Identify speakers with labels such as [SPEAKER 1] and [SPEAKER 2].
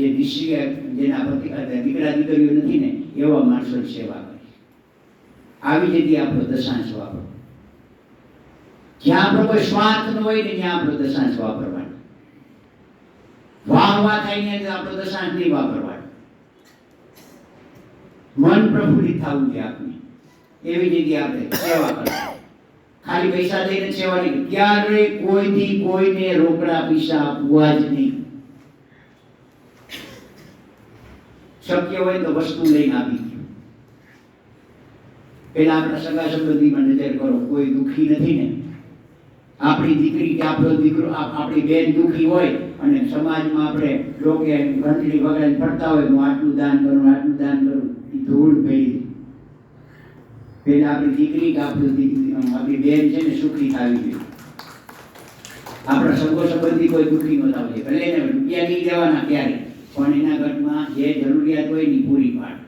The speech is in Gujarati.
[SPEAKER 1] જે દિશી જેના પતિ દીકરા દીકરીઓ નથી ને, એવા માણસો સેવા કરે. આવી જતી આપણો દશાંશ વાપરો. જ્યાં આપણો કોઈ સ્વાર્થ ન હોય ને ત્યાં આપણો દશાંશ વાપરવાનો. વાહ વાહ થાય ને આપણો દશાંશ નહીં વાપરવાનો. મન પ્રફુલ્લિત થવું જોઈએ આપણે એવી જગ્યાએ આપણે સેવા કરવી. ખાલી પૈસા દઈને સેવા નહીં ક્યારે કોઈથી કોઈને રોકડા પૈસા આપવા જ નહીં. શક્ય હોય તો વસ્તુ લઈને આપી પેલા આપણા સગા સંબંધીમાં નજર કરો, કોઈ દુખી નથી ને? આપણી દીકરી કે આપણો દીકરો આપણી બેન દુખી હોય અને સમાજમાં આપણે લોકો ઘંટડી વગાડીને ફરતા હોય, હું આટલું દાન કરું, આટલું દાન કરું, એ ધૂળ ભેળી પેલા આપણી દીકરી કે આપણું દીકરી આપણી બેન છે ને, સુખી થવી જોઈએ. આપણા સંગો સંબંધી કોઈ દુઃખી ન થવું જોઈએ. ભલે એને રૂપિયા નહીં દેવાના ક્યારે પણ એના ઘટમાં જે જરૂરિયાત હોય એની પૂરી પાડ.